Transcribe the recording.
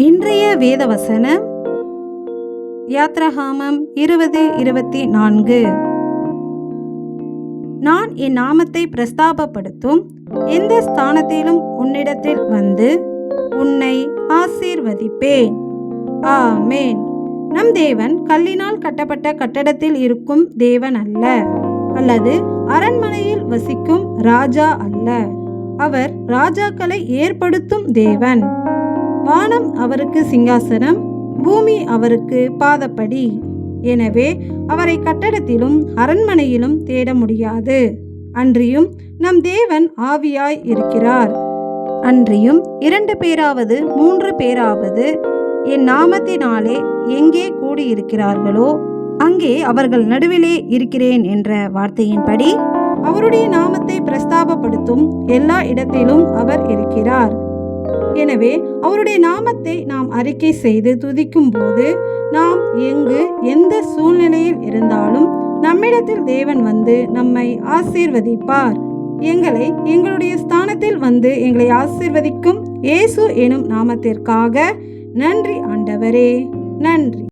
இன்றைய வேதவசனம் யாத்ராகாமம் இருபது இருபத்தி நான்கு. நான் என் நாமத்தை பிரஸ்தாபப்படுத்தும் எந்த ஸ்தானத்திலும் உன்னிடத்தில் வந்து உன்னை ஆசீர்வதிப்பேன். ஆமேன். நம் தேவன் கல்லினால் கட்டப்பட்ட கட்டடத்தில் இருக்கும் தேவன் அல்ல அல்லது அரண்மனையில் வசிக்கும் ராஜா அல்ல. அவர் ராஜாக்களை ஏற்படுத்தும் தேவன். வானம் அவருக்கு சிங்காசனம் பூமி அவருக்கு பாதப்படி. எனவே அவரை கட்டடத்திலும் அரண்மனையிலும் தேட முடியாது. அன்றியும் நம் தேவன் ஆவியாய் இருக்கிறார். அன்றியும் இரண்டு பேராவது மூன்று பேராவது என் நாமத்தினாலே எங்கே கூடியிருக்கிறார்களோ அங்கே அவர்கள் நடுவிலே இருக்கிறேன் என்ற வார்த்தையின்படி அவருடைய நாமத்தை பிரஸ்தாபப்படுத்தும் எல்லா இடத்திலும் அவர் இருக்கிறார். எனவே அவருடைய நாமத்தை நாம் அறிக்கை செய்து துதிக்கும் போது நாம் எங்கு எந்த சூழ்நிலையில் இருந்தாலும் நம்மிடத்தில் தேவன் வந்து நம்மை ஆசீர்வதிப்பார். எங்களை எங்களுடைய ஸ்தானத்தில் வந்து எங்களை ஆசீர்வதிக்கும் இயேசு எனும் நாமத்திற்காக நன்றி ஆண்டவரே நன்றி.